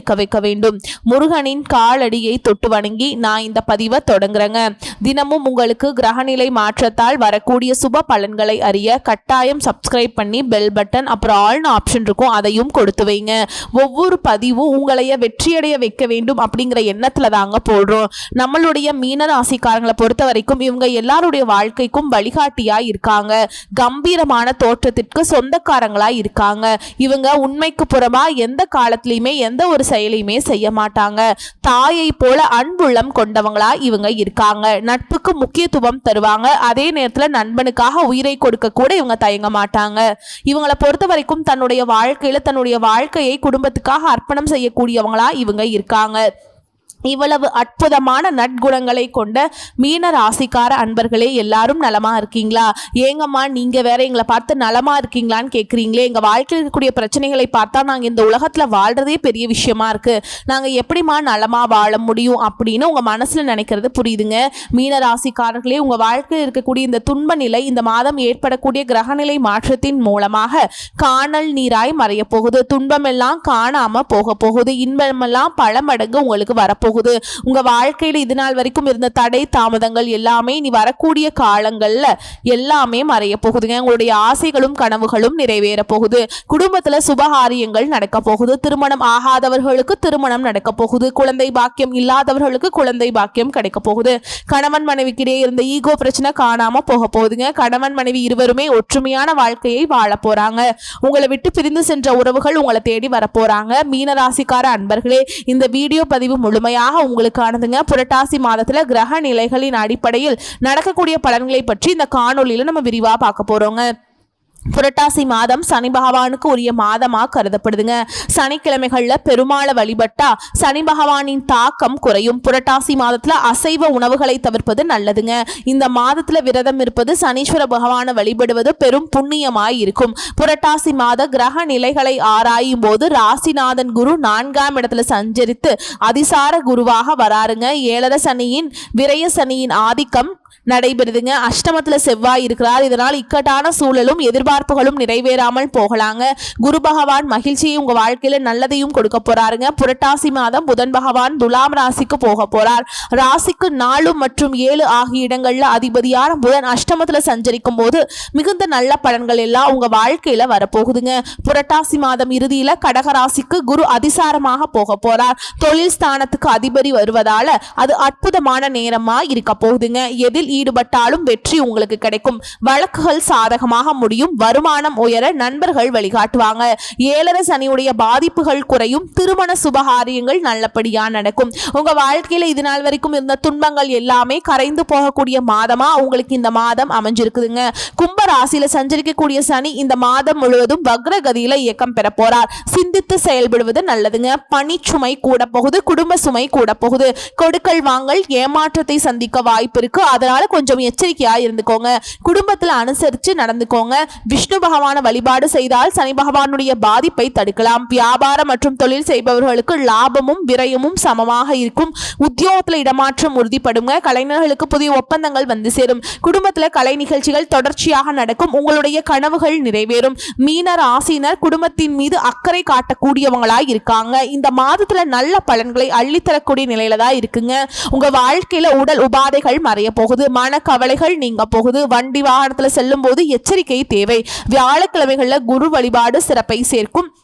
செழிக்க வைக்க வேண்டும். முருகனின் காலடியை தொட்டு வணங்கி நான் இந்த பதிவை தொடங்குறேங்க. தினமும் உங்களுக்கு கிரகநிலை மாற்றத்தால் வரக்கூடிய சுப பலன்களை அறிய கட்டாயம் சப்ஸ்கிரைப் பண்ணி பெல் பட்டன் அப்புறம் ஆள்னு ஆப்ஷன் இருக்கும் அதையும் கொடுத்து வைங்க. ஒவ்வொரு பதிவும் உங்களைய வெற்றியடைய வைக்க வேண்டும் அப்படிங்கிற எண்ணத்துல தாங்க போடுறோம். நம்மளுடைய மீன ராசிக்காரங்களை பொறுத்த வரைக்கும் இவங்க எல்லாருடைய வாழ்க்கைக்கும் வழிகாட்டியா இருக்காங்க. கம்பீரமான தோற்றத்திற்கு சொந்தக்காரங்களா இருக்காங்க. இவங்க உண்மைக்கு புறமா எந்த காலத்திலையுமே எந்த ஒரு செயலையுமே செய்ய மாட்டாங்க. தாயை போல அன்புள்ளம் கொண்டவங்களா இவங்க இருக்காங்க. நட்புக்கு முக்கியத்துவம் தருவாங்க. அதே நேரத்துல நண்பனுக்காக உயிரை கொடுக்க கூட இவங்க தயங்க மாட்டாங்க. இவங்களை பொறுத்த வரைக்கும் தன்னுடைய வாழ்க்கையில தன்னுடைய வாழ்க்கையை குடும்பத்துக்காக அர்ப்பணம் செய்யக்கூடியவங்களா இவங்க இருக்காங்க. இவ்வளவு அற்புதமான நற்குணங்களை கொண்ட மீன ராசிக்கார அன்பர்களே எல்லாரும் நலமா இருக்கீங்களா? ஏங்கம்மா நீங்க வேற எங்களை பார்த்து நலமா இருக்கீங்களான்னு கேட்குறீங்களே எங்க வாழ்க்கையில் இருக்கக்கூடிய பிரச்சனைகளை பார்த்தா நாங்க இந்த உலகத்துல வாழ்றதே பெரிய விஷயமா இருக்கு. நாங்க எப்படிம்மா நலமா வாழ முடியும் அப்படின்னு உங்க மனசுல நினைக்கிறது புரியுதுங்க. மீன ராசிக்காரர்களே உங்க வாழ்க்கையில் இருக்கக்கூடிய இந்த துன்ப நிலை இந்த மாதம் ஏற்படக்கூடிய கிரகநிலை மாற்றத்தின் மூலமாக காணல் நீராய் மறைய போகுது. துன்பமெல்லாம் காணாம போக போகுது. இன்பமெல்லாம் பல மடங்கு உங்களுக்கு வரப்போகுது. உங்க வாழ்க்கையில இது நாள் வரைக்கும் இருந்த தடை தாமதங்கள் எல்லாமே இனி வரக்கூடிய காலங்கள்ல எல்லாமே மறைய போகுதுங்க உங்களுடைய ஆசைகளும் கனவுகளும் நிறைவேற போகுது. குடும்பத்துல சுபகாரியங்கள் நடக்க போகுது. திருமணம் ஆகாதவர்களுக்கு திருமணம் நடக்க போகுது. குழந்தை பாக்கியம் இல்லாதவர்களுக்கு குழந்தை பாக்கியம் கிடைக்க போகுது. கணவன் மனைவிக்கிடையே இருந்த ஈகோ பிரச்சனை காணாம போக போகுதுங்க. கணவன் மனைவி இருவருமே ஒற்றுமையான வாழ்க்கையை வாழ போறாங்க. உங்களை விட்டு பிரிந்து சென்ற உறவுகள் உங்களை தேடி வரப்போறாங்க மீனராசிக்கார அன்பர்களே இந்த வீடியோ பதிவு முழுமையாக உங்களுக்கானதுங்க புரட்டாசி மாதத்துல கிரக நிலைகளின் அடிப்படையில் நடக்கக்கூடிய பலன்களை பற்றி இந்த காணொளியில நம்ம விரிவா பார்க்க போறோங்க. புரட்டாசி மாதம் சனி பகவானுக்கு உரிய மாதமா கருதப்படுதுங்க. சனிக்கிழமைகள்ல பெருமாளை வழிபட்டா சனி பகவானின் தாக்கம் குறையும். புரட்டாசி மாதத்துல அசைவ உணவுகளை தவிர்ப்பது நல்லதுங்க. இந்த மாதத்துல விரதம் இருப்பது சனீஸ்வர பகவானை வழிபடுவது பெரும் புண்ணியமாய் இருக்கும். புரட்டாசி மாத கிரக நிலைகளை ஆராயும் போது ராசிநாதன் குரு நான்காம் இடத்துல சஞ்சரித்து அதிசார குருவாக வராருங்க. ஏழரை சனியின் விரய சனியின் ஆதிக்கம் நடைபெறுதுங்க. அஷ்டமத்துல செவ்வாய் இருக்கிறார். இதனால் இக்கட்டான சூழலும் எதிர்பார்ப்புகளும் நிறைவேறாமல் போகலாங்க. குரு பகவான் மகிழ்ச்சியை உங்க வாழ்க்கையில நல்லதையும் கொடுக்க போறாருங்க. புரட்டாசி மாதம் புதன் பகவான் துலாம் ராசிக்கு போக போறார். ராசிக்கு நாலு மற்றும் ஏழு ஆகிய இடங்கள்ல அதிபதியான புதன் அஷ்டமத்துல சஞ்சரிக்கும் போது மிகுந்த நல்ல பலன்கள் எல்லாம் உங்க வாழ்க்கையில வரப்போகுதுங்க. புரட்டாசி மாதம் இறுதியில கடகராசிக்கு குரு அதிசாரமாக போக போறார். தொழில் ஸ்தானத்துக்கு அதிபதி வருவதால அது அற்புதமான நேரமா இருக்க போகுதுங்க. எதில் ஈடுபட்டாலும் வெற்றி உங்களுக்கு கிடைக்கும். வழக்குகள் சாதகமாக முடியும். வருமானம் உயர நண்பர்கள் வழிகாட்டுவாங்க. ஏழரை சனியுடைய பாதிப்புகள் குறையும் திருமண சுபகாரியங்கள் நல்லபடியா நடக்கும். உங்க வாழ்க்கையில இது நாள் வரைக்கும் இருந்த துன்பங்கள் எல்லாமே கரைந்து போகக்கூடிய மாதமா உங்களுக்கு இந்த மாதம் அமைஞ்சிருக்குதுங்க. கும்ப ராசியில சஞ்சரிக்கக்கூடிய சனி இந்த மாதம் முழுவதும் வக்ரகதியில இயக்கம் பெற போறார். சிந்தித்து செயல்படுவது நல்லதுங்க. பணிச்சுமை கூட போகுது குடும்ப சுமை கூட போகுது. கொடுக்கல் வாங்கல் ஏமாற்றத்தை சந்திக்க வாய்ப்பு இருக்கு. அதனால கொஞ்சம் எச்சரிக்கையா இருந்துக்கோங்க. குடும்பத்துல அனுசரிச்சு நடந்துக்கோங்க. விஷ்ணு பகவான வழிபாடு செய்தால் சனி பகவானுடைய பாதிப்பை தடுக்கலாம். வியாபாரம் மற்றும் தொழில் செய்பவர்களுக்கு லாபமும் விரயமும் சமமாக இருக்கும். உத்தியோகத்தில் இடமாற்றம் உறுதிப்படுங்க. கலைஞர்களுக்கு புதிய ஒப்பந்தங்கள் வந்து சேரும். குடும்பத்தில் கலை நிகழ்ச்சிகள் தொடர்ச்சியாக நடக்கும். உங்களுடைய கனவுகள் நிறைவேறும். மீனர் ஆசினர் குடும்பத்தின் மீது அக்கறை காட்டக்கூடியவங்களாய் இருக்காங்க. இந்த மாதத்துல நல்ல பலன்களை அள்ளித்தரக்கூடிய நிலையில தான் இருக்குங்க. உங்க வாழ்க்கையில உடல் உபாதைகள் மறைய போகுது. மனக்கவலைகள் நீங்க போகுது. வண்டி வாகனத்துல செல்லும் போது எச்சரிக்கை தேவை. வியாழக்கிழமைகளில் குரு வழிபாடு சிறப்பை சேர்க்கும்.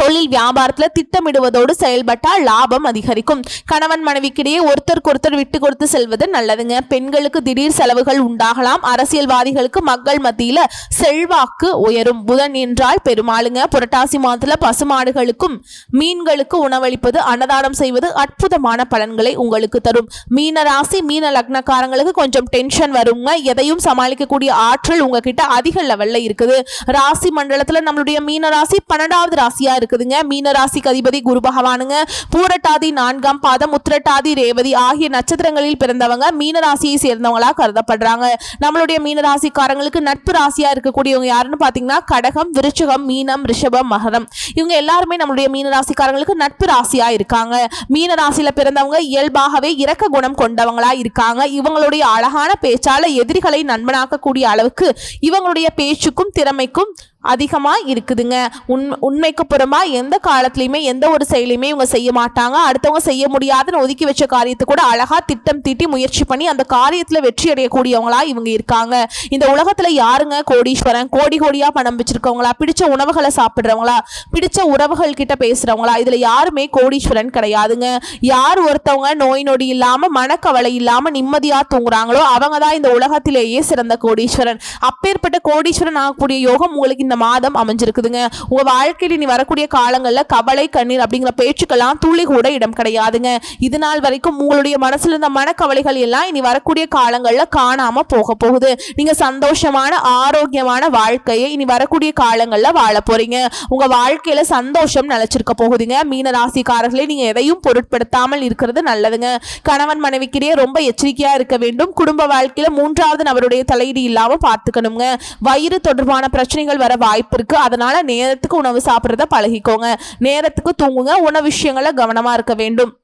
தொழில் வியாபாரத்தில் திட்டமிடுவதோடு செயல்பட்டால் லாபம் அதிகரிக்கும். கணவன் மனைவிக்கிடையே ஒருத்தருக்கு ஒருத்தர் விட்டு கொடுத்து செல்வது நல்லதுங்க. பெண்களுக்கு திடீர் செலவுகள் உண்டாகலாம். அரசியல்வாதிகளுக்கு மக்கள் மத்தியில் செல்வாக்கு உயரும். புதன் என்றால் பெருமாளுங்க. புரட்டாசி மாதத்தில் பசுமாடுகளுக்கும் மீன்களுக்கு உணவளிப்பது அன்னதானம் செய்வது அற்புதமான பலன்களை உங்களுக்கு தரும். மீன ராசி மீன லக்னக்காரங்களுக்கு கொஞ்சம் டென்ஷன் வருங்க. எதையும் சமாளிக்கக்கூடிய ஆற்றல் உங்ககிட்ட அதிக லெவல்ல இருக்குது. ராசி மண்டலத்தில் நம்மளுடைய மீன ராசி பன்னெண்டாவது ராசியா இருக்கு இருக்குதுங்க. மீன ராசிக்கு அதிபதி குரு பகவானுங்க. பூரட்டாதி நான்காம் பாதம் உத்திரட்டாதி ரேவதி ஆகிய நட்சத்திரங்களில் பிறந்தவங்க மீன ராசியை சேர்ந்தவங்களா கருதப்படுறாங்க. நம்மளுடைய மீன ராசிக்காரங்களுக்கு நட்பு ராசியா இருக்கக்கூடியவங்க யாருன்னு பாத்தீங்கன்னா கடகம் விருச்சகம் மீனம் ரிஷபம் மகரம். இவங்க எல்லாருமே நம்மளுடைய மீன ராசிக்காரங்களுக்கு நட்பு ராசியா இருக்காங்க. மீன ராசியில பிறந்தவங்க இயல்பாகவே இரக்க குணம் கொண்டவங்களா இருக்காங்க. இவங்களுடைய அழகான பேச்சால எதிரிகளை நண்பனாக்கக்கூடிய அளவுக்கு இவங்களுடைய பேச்சுக்கும் திறமைக்கும் அதிகமாக இருக்குதுங்க. உண் உண்மைக்கு புறமா எந்த காலத்துலையுமே எந்த ஒரு செயலையுமே இவங்க செய்ய மாட்டாங்க. அடுத்தவங்க செய்ய முடியாதுன்னு ஒதுக்கி வச்ச காரியத்தை கூட அழகாக திட்டம் தீட்டி முயற்சி பண்ணி அந்த காரியத்தில் வெற்றி அடையக்கூடியவங்களா இவங்க இருக்காங்க. இந்த உலகத்தில் யாருங்க கோடீஸ்வரன்? கோடி கோடியாக பணம் வச்சிருக்கவங்களா? பிடிச்ச உணவுகளை சாப்பிட்றவங்களா? பிடிச்ச உறவுகள் கிட்ட பேசுகிறவங்களா இதில் யாருமே கோடீஸ்வரன் கிடையாதுங்க. யார் ஒருத்தவங்க நோய் நொடி இல்லாமல் மனக்கவலை இல்லாமல் நிம்மதியாக தூங்குறாங்களோ அவங்க தான் இந்த உலகத்திலேயே சிறந்த கோடீஸ்வரன். அப்பேற்பட்ட கோடீஸ்வரன் ஆகக்கூடிய யோகம் உங்களுக்கு இந்த மாதம் அமைஞ்சிருக்குதுங்க. உங்க வாழ்க்கையில் இனி வரக்கூடிய காலங்களில் கவலை கண்ணீர் அப்படிங்கிற பேச்சுக்கெல்லாம் துளி கூட இடம் கிடையாதுங்க. இது நாள் வரைக்கும் உங்களுடைய மனசுல இருந்த மனக்கவலைகள் எல்லாம் இனி வரக்கூடிய காலங்களில் காணாம போக போகுது. நீங்க சந்தோஷமான ஆரோக்கியமான வாழ்க்கையை இனி வரக்கூடிய காலங்களில் வாழ போறீங்க. உங்க வாழ்க்கையில சந்தோஷம் நிலைச்சிருக்க போகுதுங்க. மீன ராசிக்காரர்களே நீங்க எதையும் பொருட்படுத்தாமல் இருக்கிறது நல்லதுங்க. கணவன் மனைவிக்கிடையே ரொம்ப எச்சரிக்கையா இருக்க வேண்டும். குடும்ப வாழ்க்கையில மூன்றாவது நபருடைய தலையீடு இல்லாம பார்த்துக்கணுங்க. வயிறு தொடர்பான பிரச்சனைகள் வர வாய்ப்பு இருக்கு அதனால நேரத்துக்கு உணவு சாப்பிட்றத பழகிக்கோங்க. நேரத்துக்கு தூங்குங்க. உணவு விஷயங்களை கவனமா இருக்க வேண்டும்.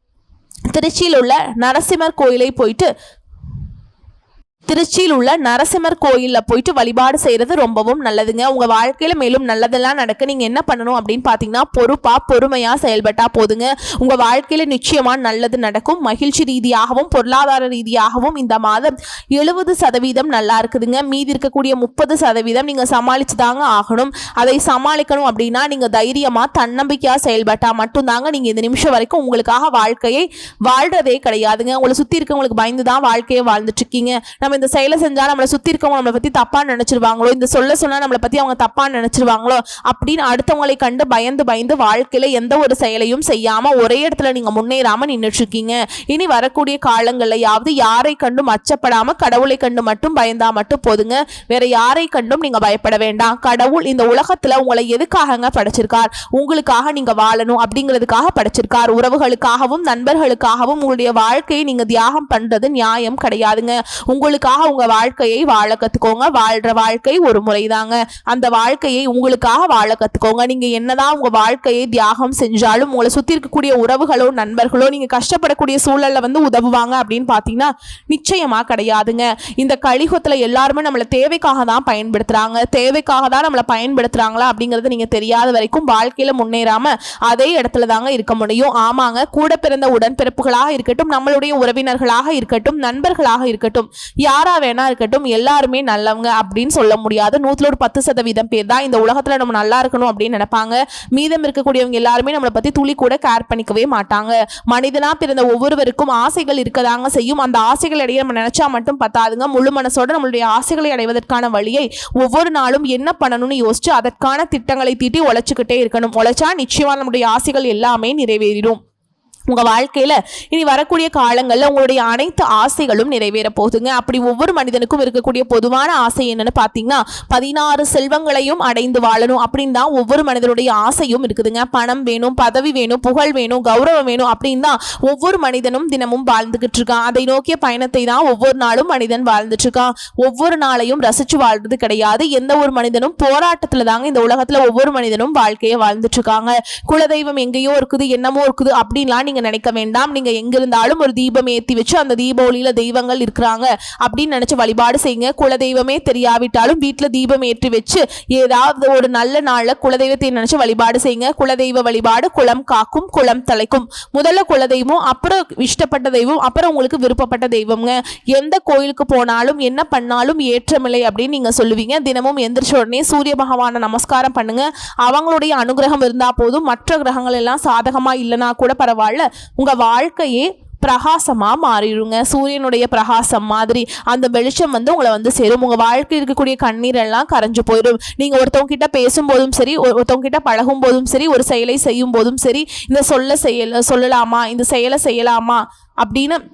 திருச்சியில் உள்ள நரசிம்மர் கோயிலை போயிட்டு திருச்சியில் உள்ள நரசிம்மர் கோயிலில் போயிட்டு வழிபாடு செய்கிறது ரொம்பவும் நல்லதுங்க. உங்கள் வாழ்க்கையில் மேலும் நல்லதெல்லாம் நடக்க நீங்கள் என்ன பண்ணணும் அப்படின்னு பார்த்தீங்கன்னா பொறுப்பாக பொறுமையாக செயல்பட்டால் போதுங்க. உங்கள் வாழ்க்கையில் நிச்சயமாக நல்லது நடக்கும். மகிழ்ச்சி ரீதியாகவும் பொருளாதார ரீதியாகவும் இந்த மாதம் எழுபது சதவீதம் நல்லா இருக்குதுங்க. மீதி இருக்கக்கூடிய முப்பது சதவீதம் நீங்கள் சமாளித்து தாங்க ஆகணும். அதை சமாளிக்கணும் அப்படின்னா நீங்கள் தைரியமாக தன்னம்பிக்கையாக செயல்பட்டால் மட்டும்தாங்க நீங்கள் இந்த நிமிஷம் வரைக்கும் உங்களுக்காக வாழ்க்கையை வாழ்கிறதே கிடையாதுங்க. உங்களை சுற்றி இருக்கவங்களுக்கு பயந்து தான் வாழ்க்கையை வாழ்ந்துட்டு இருக்கீங்க. நம்ம இந்த செயலை செஞ்சால் நம்மளை சுற்றி இருக்கவங்க நம்மளை பற்றி தப்பாக நினச்சிருவாங்களோ இந்த சொல்ல சொன்னால் நம்மளை பற்றி அவங்க தப்பாக நினச்சிருவாங்களோ அப்படின்னு அடுத்தவங்களை கண்டு பயந்து பயந்து வாழ்க்கையில் எந்த ஒரு செயலையும் செய்யாமல் ஒரே இடத்துல நீங்கள் முன்னேறாமல் நின்றுட்டுருக்கீங்க இனி வரக்கூடிய காலங்கள்லயாவது யாரை கண்டும் அச்சப்படாமல் கடவுளை கண்டு மட்டும் பயந்தா மட்டும் போதுங்க. வேற யாரை கண்டும் நீங்கள் பயப்பட வேண்டாம். கடவுள் இந்த உலகத்தில் உங்களை எதுக்காகங்க படைச்சிருக்கார்? உங்களுக்காக நீங்கள் வாழணும் அப்படிங்கிறதுக்காக படைச்சிருக்கார். உறவுகளுக்காகவும் நண்பர்களுக்காகவும் உங்களுடைய வாழ்க்கையை நீங்கள் தியாகம் பண்ணுறது நியாயம் கிடையாதுங்க. உங்களுக்கு உங்களுக்காக உங்க வாழ்க்கையை வாழ கத்துக்கோங்க. வாழ்ற வாழ்க்கை ஒரு முறைதாங்க. அந்த வாழ்க்கையை உங்களுக்காக வாழ கத்துக்கோங்க. நீங்க என்னதான் உங்க வாழ்க்கையை தியாகம் செஞ்சாலும் உங்களை சுத்தி இருக்கக்கூடிய உறவுகளோ நண்பர்களோ நீங்க கஷ்டப்படக்கூடிய சூழல்ல வந்து உதவுவாங்க அப்படின்னு பாத்தீங்கன்னா நிச்சயமா கிடையாதுங்க. இந்த கலியுகத்துல எல்லாருமே நம்மளை தேவைக்காக தான் பயன்படுத்துறாங்க. தேவைக்காக தான் நம்மளை பயன்படுத்துறாங்களா அப்படிங்கறது நீங்க தெரியாத வரைக்கும் வாழ்க்கையில முன்னேறாம அதே இடத்துல தாங்க இருக்க முடியும். ஆமாங்க கூட பிறந்த உடன்பிறப்புகளாக இருக்கட்டும் நம்மளுடைய உறவினர்களாக இருக்கட்டும் நண்பர்களாக இருக்கட்டும் யார் வேணா இருக்கட்டும் எல்லாருமே நல்லவங்க அப்படின்னு சொல்ல முடியாது. நூத்துல ஒரு பத்து சதவீதம் பேர் தான் இந்த உலகத்துல நம்ம நல்லா இருக்கணும் அப்படின்னு நினைப்பாங்க. மீதம் இருக்கக்கூடியவங்க எல்லாருமே நம்மளை பத்தி துளி கூட கேர் பண்ணிக்கவே மாட்டாங்க. மனிதனா பிறந்த ஒவ்வொருவருக்கும் ஆசைகள் இருக்கதாங்க செய்யும். அந்த ஆசைகள் அடைய நம்ம நினைச்சா மட்டும் பத்தாதுங்க. முழு மனசோட நம்மளுடைய ஆசைகளை அடைவதற்கான வழியை ஒவ்வொரு நாளும் என்ன பண்ணணும்னு யோசிச்சு அதற்கான திட்டங்களை தீட்டி உழைச்சிக்கிட்டே இருக்கணும். உழைச்சா நிச்சயமா நம்முடைய ஆசைகள் எல்லாமே நிறைவேறிடும். உங்கள் வாழ்க்கையில் இனி வரக்கூடிய காலங்களில் உங்களுடைய அனைத்து ஆசைகளும் நிறைவேற போகுதுங்க. அப்படி ஒவ்வொரு மனிதனுக்கும் இருக்கக்கூடிய பொதுவான ஆசை என்னன்னு பார்த்தீங்கன்னா பதினாறு செல்வங்களையும் அடைந்து வாழணும் அப்படின்னு தான் ஒவ்வொரு மனிதனுடைய ஆசையும் இருக்குதுங்க. பணம் வேணும் பதவி வேணும் புகழ் வேணும் கௌரவம் வேணும் அப்படின்னு தான் ஒவ்வொரு மனிதனும் தினமும் வாழ்ந்துகிட்டு இருக்கான். அதை நோக்கிய பயணத்தை தான் ஒவ்வொரு நாளும் மனிதன் வாழ்ந்துட்டு இருக்கான். ஒவ்வொரு நாளையும் ரசிச்சு வாழ்றது கிடையாது. எந்த ஒரு மனிதனும் போராட்டத்தில் தாங்க இந்த உலகத்தில் ஒவ்வொரு மனிதனும் வாழ்க்கையை வாழ்ந்துட்டு இருக்காங்க. குலதெய்வம் எங்கேயோ இருக்குது என்னமோ இருக்குது அப்படின்லாம் நீங்க நினைக்க வேண்டாம். நீங்க எங்க இருந்தாலும் ஒரு தீபம் ஏத்தி வச்சு அந்த தீப ஒளியில தெய்வங்கள் இருக்கிறாங்க அப்படின்னு நினைச்சு வழிபாடு செய்யுங்க. குலதெய்வமே தெரியாவிட்டாலும் வீட்டுல தீபம் ஏற்றி வச்சு ஏதாவது ஒரு நல்ல நாள்ல குலதெய்வத்தை நினைச்சு வழிபாடு செய்யுங்க. குலதெய்வ வழிபாடு குலம் காக்கும் குலம் தலைக்கும். முதல்ல குலதெய்வம் அப்புறம் இஷ்டப்பட்ட தெய்வம் அப்புறம் உங்களுக்கு விருப்பப்பட்ட தெய்வம்ங்க. எந்த கோயிலுக்கு போனாலும் என்ன பண்ணாலும் ஏற்றமில்லை அப்படின்னு நீங்க சொல்லுவீங்க. தினமும் எந்திரிச்ச உடனே சூரிய பகவானை நமஸ்காரம் பண்ணுங்க. அவங்களுடைய அனுகிரகம் இருந்தா போதும். மற்ற கிரகங்கள் எல்லாம் சாதகமா இல்லைனா கூட பரவாயில்ல. உங்கள் வாழ்க்கையே பிரகாசமாக மாறிடுங்க. சூரியனுடைய பிரகாசம் மாதிரி அந்த வெளிச்சம் வந்து உங்களை வந்து சேரும். உங்கள் வாழ்க்கையில் இருக்கக்கூடிய கண்ணீர் எல்லாம் கரைஞ்சு போயிடும். நீங்கள் ஒருத்தவங்க கிட்ட பேசும்போதும் சரி ஒரு- ஒருத்தவங்க கிட்ட பழகும் போதும் சரி ஒரு செயலை செய்யும் போதும் சரி இந்த சொல்ல செய்யல சொல்லலாமா இந்த செயலை செய்யலாமா அப்படின்னு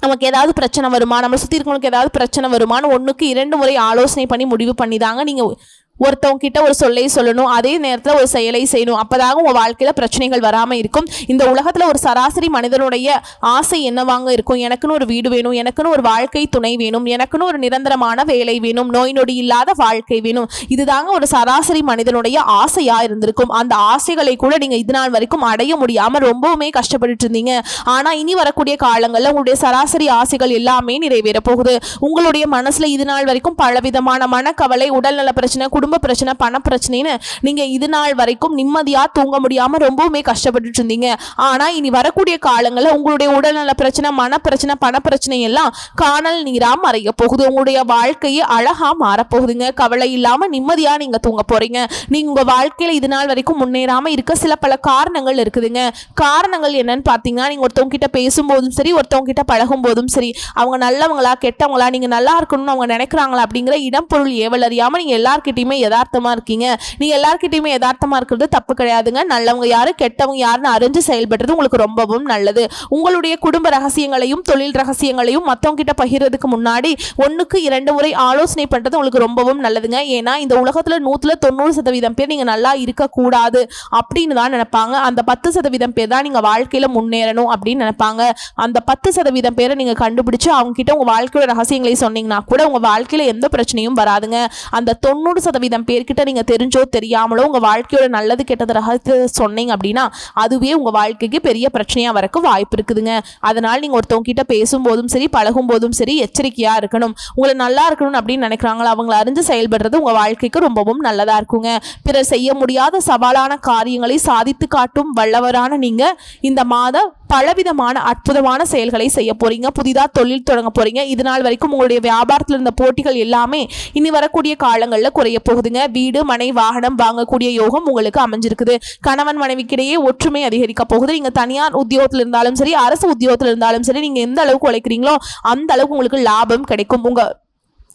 நமக்கு ஏதாவது பிரச்சனை வருமா? நம்ம சுற்றி இருக்கவங்களுக்கு ஏதாவது பிரச்சனை வருமான்னு ஒன்றுக்கு இரண்டு முறை ஆலோசனை பண்ணி முடிவு பண்ணி தாங்க நீங்கள் ஒருத்தவங்க கிட்ட ஒரு சொல்லை சொல்லணும் அதே நேரத்தில் ஒரு செயலை செய்யணும். அப்போதாக உங்கள் வாழ்க்கையில் பிரச்சனைகள் வராமல் இருக்கும். இந்த உலகத்தில் ஒரு சராசரி மனிதனுடைய ஆசை என்னவாங்க இருக்கும்? எனக்குன்னு ஒரு வீடு வேணும் எனக்குன்னு ஒரு வாழ்க்கை துணை வேணும் எனக்குன்னு ஒரு நிரந்தரமான வேலை வேணும் நோய் நொடி இல்லாத வாழ்க்கை வேணும். இதுதாங்க ஒரு சராசரி மனிதனுடைய ஆசையாக இருந்திருக்கும். அந்த ஆசைகளை கூட நீங்கள் இது நாள் வரைக்கும் அடைய முடியாமல் ரொம்பவுமே கஷ்டப்பட்டுட்டு இருந்தீங்க. ஆனால் இனி வரக்கூடிய காலங்களில் உங்களுடைய சராசரி ஆசைகள் எல்லாமே நிறைவேற போகுது. உங்களுடைய மனசில் இது நாள் வரைக்கும் பலவிதமான மனக்கவலை உடல்நல பிரச்சனை குடும்ப பிரச்சனை பண பிரச்சனைன்னு நீங்க இது நாள் வரைக்கும் நிம்மதியா தூங்க முடியாம ரொம்பவுமே கஷ்டப்பட்டுட்டு இருந்தீங்க. ஆனா இனி வரக்கூடிய காலங்களில் உங்களுடைய உடல்நல பிரச்சனை மன பிரச்சனை பண பிரச்சனை எல்லாம் காணல் நீரா மறைய போகுது. உங்களுடைய வாழ்க்கையே அழகா மாறப்போகுதுங்க கவலை இல்லாம நிம்மதியா நீங்க தூங்க போறீங்க. நீங்க உங்க வாழ்க்கையில இது நாள் வரைக்கும் முன்னேறாம இருக்க சில பல காரணங்கள் இருக்குதுங்க. காரணங்கள் என்னன்னு பாத்தீங்கன்னா நீங்க ஒருத்தவங்க கிட்ட பேசும்போதும் சரி ஒருத்தவங்க கிட்ட பழகும் போதும் சரி அவங்க நல்லவங்களா கெட்டவங்களா நீங்க நல்லா இருக்கணும்னு அவங்க நினைக்கிறாங்களா அப்படிங்கிற இடம் பொருள் ஏவல் அறியாம நீங்க எல்லார்கிட்டையுமே யதார்த்தமாக இருக்கீங்க. நீங்க எல்லாருக்கிட்டையுமே யதார்த்தமாக இருக்கிறது தப்பு கிடையாதுங்க. நல்லவங்க யாரு கெட்டவங்க யாருன்னு அறிஞ்சு செயல்படுறது உங்களுக்கு ரொம்பவும் நல்லது. உங்களுடைய குடும்ப ரகசியங்களையும் தொழில் ரகசியங்களையும் மத்தவங்க கிட்ட பகிர்றதுக்கு முன்னாடி ஒண்ணுக்கு இரண்டு முறை ஆலோசனை பண்றது உங்களுக்கு ரொம்பவும் நல்லதுங்க. ஏன்னா இந்த உலகத்துல நூத்துல தொண்ணூறு சதவீதம் பேர் நீங்க நல்லா இருக்கக்கூடாது அப்படின்னு தான் நினைப்பாங்க. அந்த பத்து சதவீதம் பேர் தான் நீங்க வாழ்க்கையில முன்னேறணும் அப்படின்னு நினைப்பாங்க. அந்த பத்து சதவீதம் பேரை நீங்க கண்டுபிடிச்சு அவங்க கிட்ட உங்க வாழ்க்கையோட ரகசியங்களை சொன்னீங்கன்னா கூட உங்க வாழ்க்கையில எந்த பிரச்சனையும் வராதுங்க. அந்த தொண்ணூறு சதவீதம் பேர்கிட்ட நீங்க தெரிஞ்சோ தெரியாமலோ உங்க வாழ்க்கையோட நல்லது கெட்டது ரகசியத்தை சொன்னீங்க அப்படின்னா அதுவே உங்க வாழ்க்கைக்கு பெரிய பிரச்சனையா வரக்கு வாய்ப்பு இருக்குதுங்க. அதனால நீங்க ஒருத்தவங்க கிட்ட பேசும்போதும் சரி பழகும் போதும் சரி எச்சரிக்கையா இருக்கணும். உங்களை நல்லா இருக்கணும் அப்படின்னு நினைக்கிறாங்களா அவங்கள அறிஞ்சு செயல்படுறது உங்க வாழ்க்கைக்கு ரொம்பவும் நல்லதா இருக்குங்க. பிறர் செய்ய முடியாத சவாலான காரியங்களை சாதித்து காட்டும் வல்லவரான நீங்க இந்த மாதம் பலவிதமான அற்புதமான செயல்களை செய்ய போறீங்க. புதிதாக தொழில் தொடங்க போறீங்க. இது நாள் வரைக்கும் உங்களுடைய வியாபாரத்தில் இருந்த போட்டிகள் எல்லாமே இனி வரக்கூடிய காலங்களில் குறைய போகுதுங்க. வீடு மனை வாகனம் வாங்கக்கூடிய யோகம் உங்களுக்கு அமைஞ்சிருக்குது. கணவன் மனைவிக்கிடையே ஒற்றுமை அதிகரிக்க போகுது. நீங்கள் தனியார் உத்தியோகத்தில் இருந்தாலும் சரி அரசு உத்தியோகத்தில் இருந்தாலும் சரி நீங்கள் எந்த அளவுக்கு உழைக்கிறீங்களோ அந்த அளவுக்கு உங்களுக்கு லாபம் கிடைக்கும். உங்கள்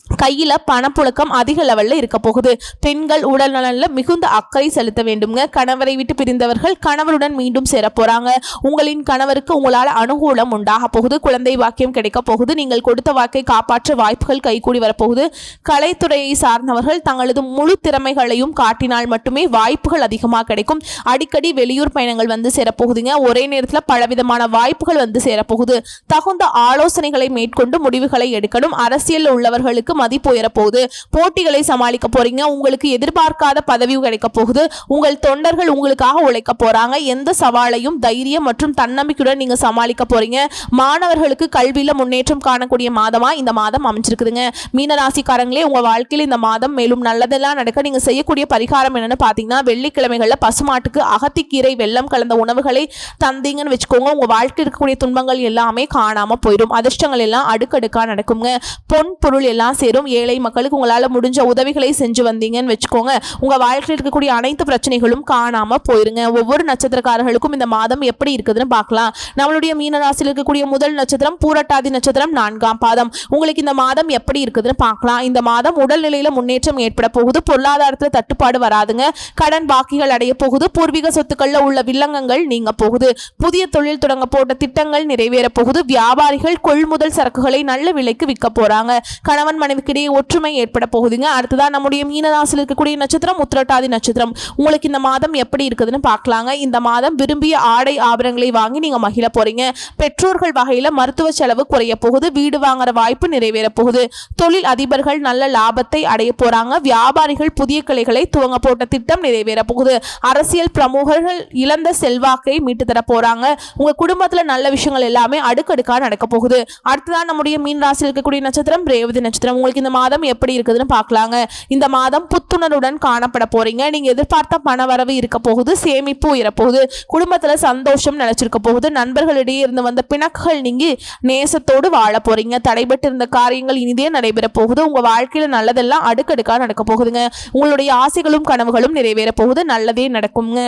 கையில் பணப்புழக்கம் அதிக லெவலில் இருக்க போகுது. பெண்கள் உடல் நலனில் மிகுந்த அக்கறை செலுத்த வேண்டுங்க கணவரை விட்டு பிரிந்தவர்கள் கணவருடன் மீண்டும் சேர போகிறாங்க உங்களின் கணவருக்கு உங்களால் அனுகூலம் உண்டாக போகுது. குழந்தை வாக்கியம் கிடைக்க போகுது. நீங்கள் கொடுத்த வாக்கை காப்பாற்ற வாய்ப்புகள் கைகூடி வரப்போகுது கலைத்துறையை சார்ந்தவர்கள் தங்களது முழு திறமைகளையும் காட்டினால் மட்டுமே வாய்ப்புகள் அதிகமாக கிடைக்கும். அடிக்கடி வெளியூர் பயணங்கள் வந்து சேரப்போகுதுங்க ஒரே நேரத்தில் பலவிதமான வாய்ப்புகள் வந்து சேரப்போகுது தகுந்த ஆலோசனைகளை மேற்கொண்டு முடிவுகளை எடுக்கணும். அரசியல் உள்ளவர்களுக்கு மதிப்பு உயரப்போகுது. போட்டிகளை சமாளிக்க போறீங்க. உங்களுக்கு எதிர்பார்க்காத பதவி கிடைக்க போகுது. உங்கள் தொண்டர்கள் உங்களுக்காக உழைக்க போறாங்க. எந்த சவாலையும் தைரியம் மற்றும் தன்னம்பிக்கையுடன் நீங்க சமாளிக்க போறீங்க. மாணவர்களுக்கு கல்வியில முன்னேற்றம் காணக்கூடிய மாதமா இந்த மாதம் அமைஞ்சிருக்குதுங்க. மீனராசிக்காரங்களே உங்க வாழ்க்கையில் இந்த மாதம் மேலும் நல்லதெல்லாம் நடக்க நீங்க செய்யக்கூடிய பரிகாரம் என்னன்னு பாத்தீங்கன்னா வெள்ளிக்கிழமைகள்ல பசுமாட்டுக்கு அகத்திக்கீரை வெள்ளம் கலந்த உணவுகளை தந்தீங்கன்னு வச்சுக்கோங்க. உங்க வாழ்க்கையில் இருக்கக்கூடிய துன்பங்கள் எல்லாமே காணாம போயிடும். அதிர்ஷ்டங்கள் எல்லாம் அடுக்கடுக்கா நடக்குங்க. பொன் பொருள் எல்லாம் சேரும். ஏழை மக்களுக்கு உங்களால் முடிஞ்ச உதவிகளை செஞ்சு வந்தீங்கன்னு வச்சுக்கோங்க. உங்கள் வாழ்க்கையில் இருக்கக்கூடிய அனைத்து பிரச்சனைகளும் காணாமல் போயிருங்க. ஒவ்வொரு நட்சத்திரக்காரர்களுக்கும் இந்த மாதம் எப்படி இருக்குதுன்னு பார்க்கலாம். நம்மளுடைய மீனராசியில் இருக்கக்கூடிய முதல் நட்சத்திரம் பூரட்டாதி நட்சத்திரம் நான்காம் பாதம். உங்களுக்கு இந்த மாதம் எப்படி இருக்குதுன்னு பார்க்கலாம். இந்த மாதம் உடல்நிலையில் முன்னேற்றம் ஏற்பட போகுது. பொருளாதாரத்தில் தட்டுப்பாடு வராதுங்க. கடன் பாக்கிகள் அடைய போகுது. பூர்வீக சொத்துக்களில் உள்ள வில்லங்கங்கள் நீங்க போகுது. புதிய தொழில் தொடங்க போட்ட திட்டங்கள் நிறைவேற போகுது. வியாபாரிகள் கொள்முதல் சரக்குகளை நல்ல விலைக்கு விற்க போறாங்க. கணவன் மனைவிக்கிடையே ஒற்றுமை ஏற்பட போகுதுங்க. அடுத்ததான் நம்முடைய மீனராசியில் இருக்கக்கூடிய நட்சத்திரம் உத்திரட்டாதி நட்சத்திரம். உங்களுக்கு இந்த மாதம் எப்படி இருக்குதுன்னு பார்க்கலாங்க. இந்த மாதம் விரும்பிய ஆடை ஆபரணங்களை வாங்கி நீங்கள் மகிழ போறீங்க. பெற்றோர்கள் வகையில் மருத்துவ செலவு குறைய போகுது. வீடு வாங்குற வாய்ப்பு நிறைவேற போகுது. தொழில் அதிபர்கள் நல்ல லாபத்தை அடைய போறாங்க. வியாபாரிகள் புதிய கிளைகளை துவங்க போட்ட திட்டம் நிறைவேற போகுது. அரசியல் பிரமுகர்கள் இழந்த செல்வாக்கை மீட்டு தர போறாங்க. உங்க குடும்பத்தில் நல்ல விஷயங்கள் எல்லாமே அடுக்கடுக்கா நடக்க போகுது. அடுத்ததான் நம்முடைய மீன் ராசியில் இருக்கக்கூடிய நட்சத்திரம் ரேவதி நட்சத்திரம். உங்களுக்கு இந்த மாதம் எப்படி இருக்குதுன்னு பார்க்கலாங்க. இந்த மாதம் புத்துணர்வுடன் காணப்பட போறீங்க. நீங்க எதிர்பார்த்த பண வரவு இருக்க போகுது சேமிப்பு உயரப்போகுது குடும்பத்துல சந்தோஷம் நினைச்சிருக்க போகுது நண்பர்களிடையே இருந்து வந்த பிணக்குகள் நீங்கி நேசத்தோடு வாழ போறீங்க. தடைபட்டு இருந்த காரியங்கள் இனிதே நடைபெற போகுது. உங்க வாழ்க்கையில நல்லதெல்லாம் அடுக்கடுக்கா நடக்க போகுதுங்க. உங்களுடைய ஆசைகளும் கனவுகளும் நிறைவேற போகுது. நல்லதே நடக்குங்க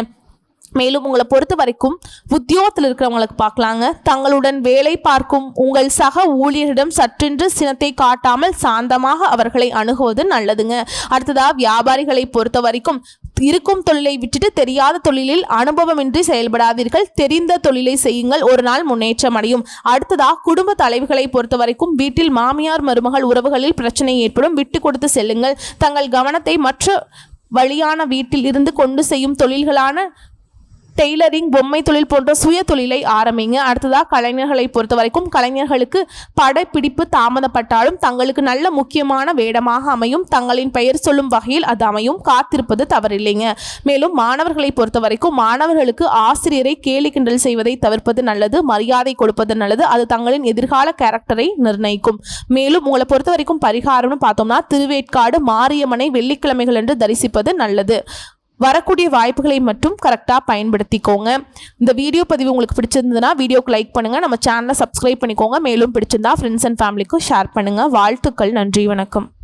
மேலும் உங்களை பொறுத்த வரைக்கும் உத்தியோகத்தில் இருக்கிறவங்களுக்கு பார்க்கலாங்க. தங்களுடன் வேலை பார்க்கும் உங்கள் சக ஊழியரிடம் சற்றென்று சினத்தை காட்டாமல் சாந்தமாக அவர்களை அணுகுவது நல்லதுங்க. அடுத்ததா வியாபாரிகளை பொறுத்த வரைக்கும் இருக்கும் தொழிலை விட்டுட்டு தெரியாத தொழிலில் அனுபவமின்றி செயல்படாதீர்கள். தெரிந்த தொழிலை செய்யுங்கள். ஒரு நாள் முன்னேற்றம் அடையும். அடுத்ததா குடும்ப தலைவுகளை பொறுத்த வரைக்கும் வீட்டில் மாமியார் மருமகள் உறவுகளில் பிரச்சனை ஏற்படும். விட்டு கொடுத்து செல்லுங்கள். தங்கள் கவனத்தை மற்ற வழியான வீட்டில் இருந்து கொண்டு செய்யும் தொழில்களான டெய்லரிங் பொம்மை தொழில் போன்ற சுய தொழிலை ஆரம்பிங்க. அடுத்ததாக கலைஞர்களை பொறுத்த வரைக்கும் கலைஞர்களுக்கு படப்பிடிப்பு தாமதப்பட்டாலும் தங்களுக்கு நல்ல முக்கியமான வேடமாக அமையும். தங்களின் பெயர் சொல்லும் வகையில் அது அமையும். காத்திருப்பது தவறில்லைங்க. மேலும் மாணவர்களை பொறுத்த வரைக்கும் மாணவர்களுக்கு ஆசிரியரை கேலி கிண்டல் செய்வதை தவிர்ப்பது நல்லது. மரியாதை கொடுப்பது நல்லது. அது தங்களின் எதிர்கால கேரக்டரை நிர்ணயிக்கும். மேலும் உங்களை பொறுத்த வரைக்கும் பரிகாரம்னு பார்த்தோம்னா திருவேற்காடு மாரியம்மனை வெள்ளிக்கிழமைகள் என்று தரிசிப்பது நல்லது. வரக்கூடிய வாய்ப்புகளை மட்டும் கரெக்டாக பயன்படுத்திக்கோங்க. இந்த வீடியோ பதிவு உங்களுக்கு பிடிச்சிருந்ததுன்னா வீடியோக்கு லைக் பண்ணுங்கள் நம்ம சேனலை சப்ஸ்கிரைப் பண்ணிக்கோங்க. மேலும் பிடிச்சிருந்தா ஃப்ரெண்ட்ஸ் அண்ட் ஃபேமிலிக்கும் ஷேர் பண்ணுங்கள் வாழ்த்துக்கள். நன்றி. வணக்கம்.